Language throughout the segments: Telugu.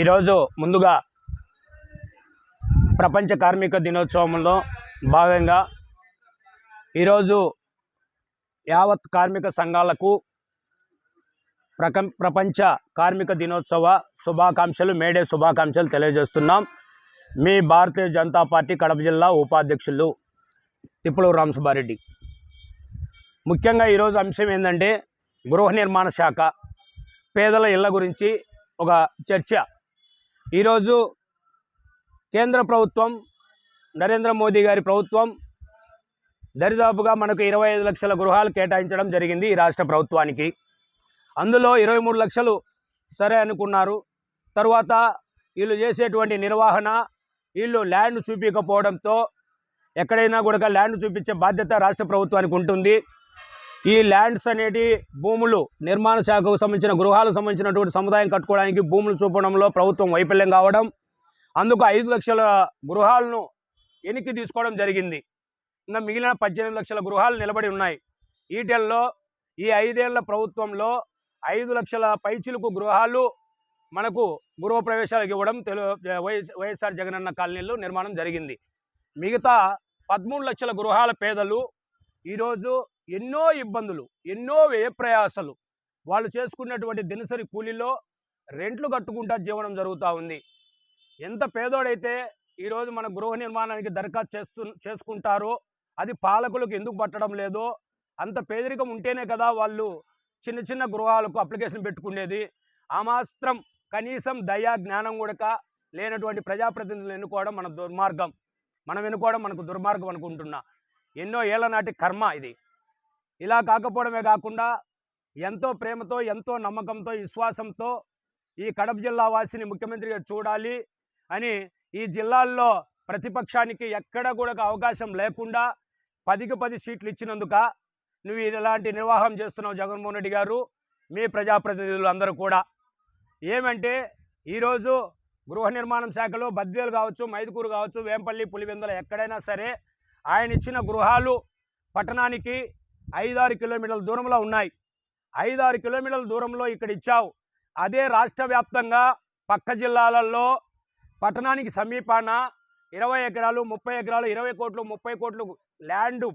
ఈరోజు ముందుగా ప్రపంచ కార్మిక దినోత్సవంలో భాగంగా ఈరోజు యావత్ కార్మిక సంఘాలకు ప్రకం ప్రపంచ కార్మిక దినోత్సవ శుభాకాంక్షలు మేడే శుభాకాంక్షలు తెలియజేస్తున్నాం. మీ భారతీయ జనతా పార్టీ కడప జిల్లా ఉపాధ్యక్షులు తిప్పులు రామసుబ్బారెడ్డి. ముఖ్యంగా ఈరోజు అంశం ఏంటంటే గృహ నిర్మాణ శాఖ పేదల ఇళ్ళ గురించి ఒక చర్చ ఈరోజు కేంద్ర ప్రభుత్వం నరేంద్ర మోదీ గారి ప్రభుత్వం దరిదాపుగా మనకు ఇరవై ఐదు లక్షల గృహాలు కేటాయించడం జరిగింది ఈ రాష్ట్ర ప్రభుత్వానికి. అందులో ఇరవై మూడు లక్షలు సరే అనుకున్నారు. తర్వాత వీళ్ళు చేసేటువంటి నిర్వహణ వీళ్ళు ల్యాండ్ చూపించకపోవడంతో ఎక్కడైనా కూడా ల్యాండ్ చూపించే బాధ్యత రాష్ట్ర ప్రభుత్వానికి ఉంటుంది. ఈ ల్యాండ్స్ అనేటి భూములు నిర్మాణ శాఖకు సంబంధించిన గృహాలకు సంబంధించినటువంటి సముదాయం కట్టుకోవడానికి భూములు చూపడంలో ప్రభుత్వం వైఫల్యం కావడం అందుకు ఐదు లక్షల గృహాలను ఎనికి తీసుకోవడం జరిగింది. ఇంకా మిగిలిన పద్దెనిమిది లక్షల గృహాలు నిలబడి ఉన్నాయి. ఈటెల్లో ఈ ఐదేళ్ళ ప్రభుత్వంలో ఐదు లక్షల పైచిలకు గృహాలు మనకు గృహప్రవేశాలకు ఇవ్వడం తెలు వైఎస్ వైఎస్ఆర్ జగనన్న కాలనీలో నిర్మాణం జరిగింది. మిగతా పదమూడు లక్షల గృహాల పేదలు ఈరోజు ఎన్నో ఇబ్బందులు ఎన్నో వ్యయప్రయాసలు. వాళ్ళు చేసుకున్నటువంటి దినసరి కూలీలో రెంట్లు కట్టుకుంటా జీవనం జరుగుతూ ఉంది. ఎంత పేదోడైతే ఈరోజు మన గృహ నిర్మాణానికి దరఖాస్తు చేస్తు చేసుకుంటారో అది పాలకులకు ఎందుకు పట్టడం లేదో అంత పేదరికం ఉంటేనే కదా వాళ్ళు చిన్న చిన్న గృహాలకు అప్లికేషన్ పెట్టుకునేది. ఆ మాత్రం కనీసం దయా జ్ఞానం కూడా లేనటువంటి ప్రజాప్రతినిధులు ఎన్నుకోవడం మన దుర్మార్గం. మనం ఎన్నుకోవడం మనకు దుర్మార్గం అనుకుంటున్నా. ఎన్నో ఏళ్ళ నాటి కర్మ ఇది. ఇలా కాకపోవడమే కాకుండా ఎంతో ప్రేమతో ఎంతో నమ్మకంతో విశ్వాసంతో ఈ కడప జిల్లా వాసిని ముఖ్యమంత్రిగా చూడాలి అని ఈ జిల్లాల్లో ప్రతిపక్షానికి ఎక్కడ కూడా అవకాశం లేకుండా పదికి పది సీట్లు ఇచ్చినందుక నువ్వు ఇలాంటి నిర్వాహం చేస్తున్నావు జగన్మోహన్ రెడ్డి గారు మీ ప్రజాప్రతినిధులు అందరూ కూడా. ఏమంటే ఈరోజు గృహ నిర్మాణం శాఖలో బద్వేలు కావచ్చు మైదుకూరు కావచ్చు వేంపల్లి పులివెందుల ఎక్కడైనా సరే ఆయన ఇచ్చిన గృహాలు పట్టణానికి ఐదారు కిలోమీటర్ల దూరంలో ఉన్నాయి. ఐదారు కిలోమీటర్ల దూరంలో ఇక్కడ ఇచ్చావు. అదే రాష్ట్ర వ్యాప్తంగా పక్క జిల్లాలలో పట్టణానికి సమీపాన ఇరవై ఎకరాలు ముప్పై ఎకరాలు ఇరవై కోట్లు ముప్పై కోట్లు ల్యాండ్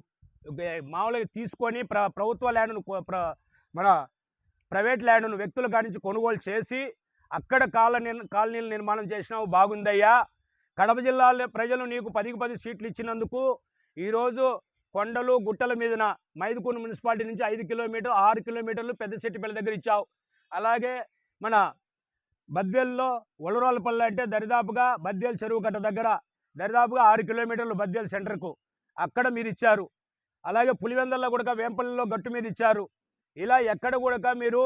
మామూలుగా తీసుకొని ప్ర ప్రభుత్వ ల్యాండ్ను ప్ర మన ప్రైవేట్ ల్యాండ్ను వ్యక్తుల కానించి కొనుగోలు చేసి అక్కడ కాలనీ కాలనీలు నిర్మాణం చేసినావు. బాగుందయ్యా. కడప జిల్లాలో ప్రజలు నీకు పదికి పది సీట్లు ఇచ్చినందుకు ఈరోజు కొండలు గుట్టల మీదన మైదుకూరు మున్సిపాలిటీ నుంచి ఐదు కిలోమీటర్లు ఆరు కిలోమీటర్లు పెద్ద సెట్టిపల్లి దగ్గర ఇచ్చావు. అలాగే మన బద్వేల్లో ఒలరాలపల్లి అంటే దరిదాపుగా బద్వేల్ చెరువు గట్ట దగ్గర దరిదాపుగా ఆరు కిలోమీటర్లు బద్వేల్ సెంటర్కు అక్కడ మీరు ఇచ్చారు. అలాగే పులివెందల్లో కూడా వేంపల్లిలో గట్టు మీద ఇచ్చారు. ఇలా ఎక్కడ కూడా మీరు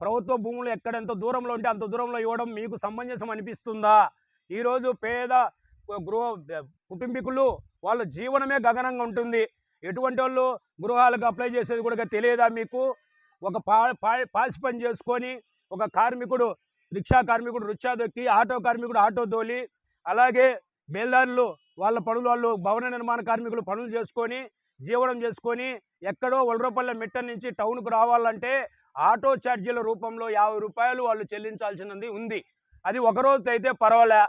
ప్రభుత్వ భూములు ఎక్కడ ఎంత దూరంలో ఉంటే అంత దూరంలో ఇవ్వడం మీకు సమంజసం అనిపిస్తుందా? ఈరోజు పేద గృహ కుటుంబీకులు వాళ్ళ జీవనమే గగనంగా ఉంటుంది. ఎటువంటి వాళ్ళు గృహాలకు అప్లై చేసేది కూడా తెలియదా మీకు? ఒక పా పా- పాసి పని చేసుకొని ఒక కార్మికుడు రిక్షా కార్మికుడు రిక్షా దొక్కి ఆటో కార్మికుడు ఆటో తోలి అలాగే బేల్దారులు వాళ్ళ పనులు వాళ్ళు భవన నిర్మాణ కార్మికులు పనులు చేసుకొని జీవనం చేసుకొని ఎక్కడో ఒలరపల్లె మిట్ట నుంచి టౌన్కు రావాలంటే ఆటో ఛార్జీల రూపంలో యాభై రూపాయలు వాళ్ళు చెల్లించాల్సినది ఉంది. అది ఒక రోజు అయితే పర్వాలే.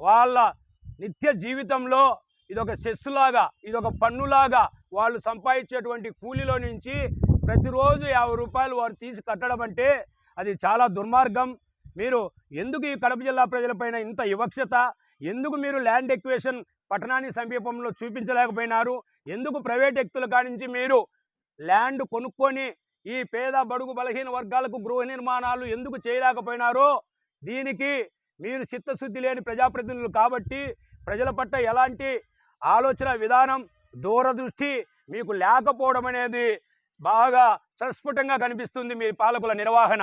వాళ్ళ నిత్య జీవితంలో ఇదొక సెస్సులాగా ఇదొక పన్నులాగా వాళ్ళు సంపాదించేటువంటి కూలీలో నుంచి ప్రతిరోజు యాభై రూపాయలు వారు తీసి కట్టడం అంటే అది చాలా దుర్మార్గం. మీరు ఎందుకు ఈ కడప జిల్లా ప్రజలపైన ఇంత వివక్షత? ఎందుకు మీరు ల్యాండ్ ఎక్వేషన్ పట్టణానికి సమీపంలో చూపించలేకపోయినారు? ఎందుకు ప్రైవేట్ వ్యక్తుల కానించి మీరు ల్యాండ్ కొనుక్కొని ఈ పేద బడుగు బలహీన వర్గాలకు గృహ నిర్మాణాలు ఎందుకు చేయలేకపోయినారో? దీనికి మీరు చిత్తశుద్ధి లేని ప్రజాప్రతినిధులు కాబట్టి ప్రజల పట్ల ఎలాంటి ఆలోచన విధానం దూరదృష్టి మీకు లేకపోవడం అనేది బాగా సస్ఫుటంగా కనిపిస్తుంది మీ పాలకుల నిర్వహణ.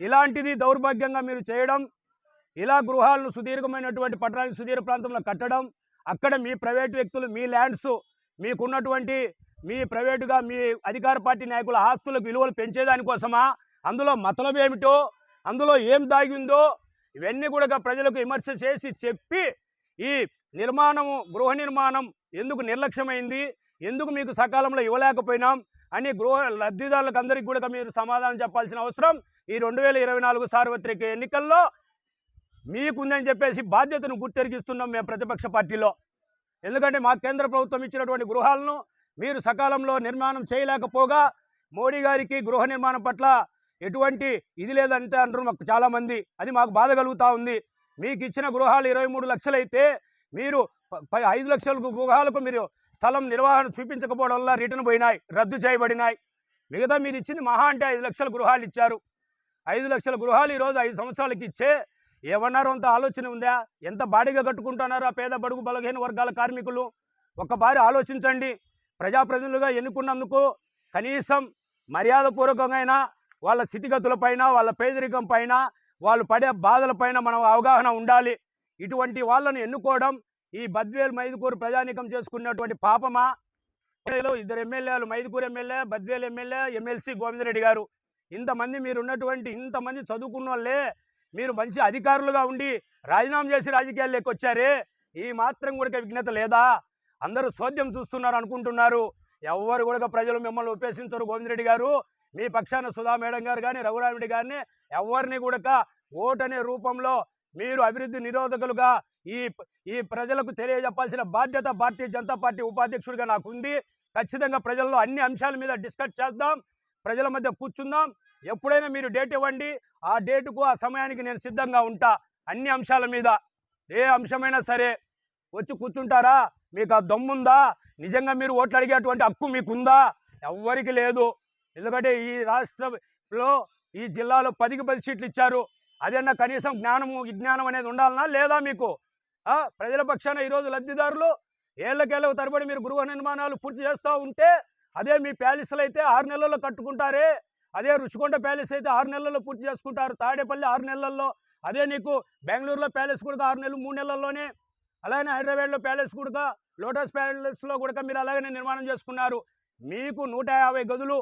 ఇలాంటిది దౌర్భాగ్యంగా మీరు చేయడం ఇలా గృహాలను సుదీర్ఘమైనటువంటి పట్టణానికి సుదీర్ఘ ప్రాంతంలో కట్టడం అక్కడ మీ ప్రైవేటు వ్యక్తులు మీ ల్యాండ్స్ మీకున్నటువంటి మీ ప్రైవేటుగా మీ అధికార పార్టీ నాయకుల ఆస్తులకు విలువలు పెంచేదానికోసమా అందులో మతలం ఏమిటో అందులో ఏం దాగి ఉందో ఇవన్నీ కూడా ప్రజలకు విమర్శ చేసి చెప్పి ఈ నిర్మాణము గృహ నిర్మాణం ఎందుకు నిర్లక్ష్యమైంది? ఎందుకు మీకు సకాలంలో ఇవ్వలేకపోయినాం? అని గృహ లబ్ధిదారులకు అందరికీ కూడా మీరు సమాధానం చెప్పాల్సిన అవసరం. ఈ రెండు వేల ఇరవై నాలుగు సార్వత్రిక ఎన్నికల్లో మీకుందని చెప్పేసి బాధ్యతను గుర్తెరిగిస్తున్నాం మేము ప్రతిపక్ష పార్టీలో. ఎందుకంటే మా కేంద్ర ప్రభుత్వం ఇచ్చినటువంటి గృహాలను మీరు సకాలంలో నిర్మాణం చేయలేకపోగా మోడీ గారికి గృహ నిర్మాణం పట్ల ఎటువంటి ఇది లేదంటే అంటారు మాకు చాలామంది. అది మాకు బాధ కలుగుతూ ఉంది. మీకు ఇచ్చిన గృహాలు ఇరవై మూడు లక్షలైతే మీరు ఐదు లక్షల గృహాలకు మీరు స్థలం నిర్వహణ చూపించకపోవడం వల్ల రిటర్న్ పోయినాయి రద్దు చేయబడినాయి. మిగతా మీరు ఇచ్చింది మహా అంటే ఐదు లక్షల గృహాలు ఇచ్చారు. ఐదు లక్షల గృహాలు ఈరోజు ఐదు సంవత్సరాలకి ఇచ్చే ఏమన్నారో అంత ఆలోచన ఉందా? ఎంత బాడీగా కట్టుకుంటున్నారో ఆ పేద బడుగు బలహీన వర్గాల కార్మికులు? ఒక్కసారి ఆలోచించండి. ప్రజాప్రతినిధులుగా ఎన్నుకున్నందుకు కనీసం మర్యాదపూర్వకంగా వాళ్ళ స్థితిగతులపైన వాళ్ళ పేదరికం పైన వాళ్ళు పడే బాధలపైన మనం అవగాహన ఉండాలి. ఇటువంటి వాళ్ళను ఎన్నుకోవడం ఈ బద్వేల్ మైదుకూరు ప్రజానీకం చేసుకున్నటువంటి పాపమా? ఇద్దరు ఎమ్మెల్యేలు Mydukur MLA Badvel MLA MLC Govindareddy గారు. ఇంతమంది మీరు ఉన్నటువంటి ఇంతమంది చదువుకున్న వాళ్ళే మీరు మంచి అధికారులుగా ఉండి రాజీనామా చేసి రాజకీయాల్లోకి వచ్చారే ఈ మాత్రం కూడా విఘ్నత లేదా? అందరూ సోద్యం చూస్తున్నారు అనుకుంటున్నారు. ఎవరు కూడా ప్రజలు మిమ్మల్ని ఉపేక్షించరు గోవిందరెడ్డి గారు. మీ పక్షాన సుధా మేడం గారు కానీ రఘురామిడి గారిని ఎవరిని కూడా ఓటనే రూపంలో మీరు అభివృద్ధి నిరోధకులుగా ఈ ఈ ప్రజలకు తెలియజెప్పాల్సిన బాధ్యత భారతీయ జనతా పార్టీ ఉపాధ్యక్షుడిగా నాకు ఉంది ఖచ్చితంగా ప్రజల్లో అన్ని అంశాల మీద డిస్కస్ చేద్దాం. ప్రజల మధ్య కూర్చుందాం. ఎప్పుడైనా మీరు డేట్ ఇవ్వండి. ఆ డేటుకు ఆ సమయానికి నేను సిద్ధంగా ఉంటా. అన్ని అంశాల మీద. ఏ అంశమైనా సరే వచ్చి కూర్చుంటారా? మీకు ఆ దమ్ముందా? నిజంగా మీరు ఓట్లు అడిగేటువంటి హక్కు మీకుందా? ఎవ్వరికి లేదు. ఎందుకంటే ఈ రాష్ట్రంలో ఈ జిల్లాలో పదికి పది సీట్లు ఇచ్చారు. అదన్నా కనీసం జ్ఞానము విజ్ఞానం అనేది ఉండాలనా? లేదా మీకు? ప్రజల పక్షాన ఈరోజు లబ్ధిదారులు ఏళ్ళకేళ్ళకు తరబడి మీరు గృహ నిర్మాణాలు పూర్తి చేస్తూ ఉంటే అదే మీ ప్యాలెస్లు అయితే ఆరు నెలల్లో కట్టుకుంటారే. అదే రుషికొండ ప్యాలెస్ అయితే ఆరు నెలల్లో పూర్తి చేసుకుంటారు. తాడేపల్లి ఆరు నెలల్లో. అదే నీకు బెంగళూరులో ప్యాలెస్ కూడా ఆరు నెలలు మూడు నెలల్లోనే. అలానే హైదరాబాద్లో ప్యాలెస్ కూడా లోటస్ ప్యాలెస్లో కూడా మీరు అలాగనే నిర్మాణం చేసుకున్నారు. మీకు నూట యాభై గదులు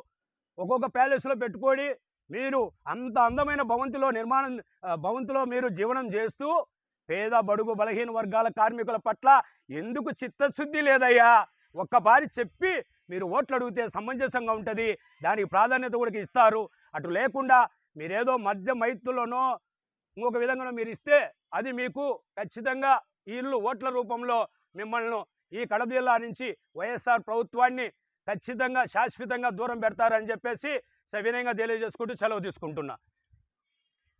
ఒక్కొక్క ప్యాలెస్లో పెట్టుకొని మీరు అంత అందమైన భవంతిలో నిర్మాణం భవంతిలో మీరు జీవనం చేస్తూ పేద బడుగు బలహీన వర్గాల కార్మికుల పట్ల ఎందుకు చిత్తశుద్ధి లేదయ్యా? ఒక్కసారి చెప్పి మీరు ఓట్లు అడిగితే సమంజసంగా ఉంటుంది. దానికి ప్రాధాన్యత కూడా ఇస్తారు. అటు లేకుండా మీరేదో మధ్య మైత్తులోనో ఇంకొక విధంగా మీరు ఇస్తే అది మీకు ఖచ్చితంగా ఇల్లు ఓట్ల రూపంలో మిమ్మల్ని ఈ కడప జిల్లా నుంచి వైఎస్ఆర్ ప్రభుత్వాన్ని ఖచ్చితంగా శాశ్వతంగా దూరం పెడతారని చెప్పేసి సవినయంగా తెలియజేసుకుంటూ సెలవు తీసుకుంటున్నా.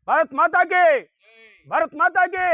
భారత్ మాతాకి! భారత్ మాతాకి!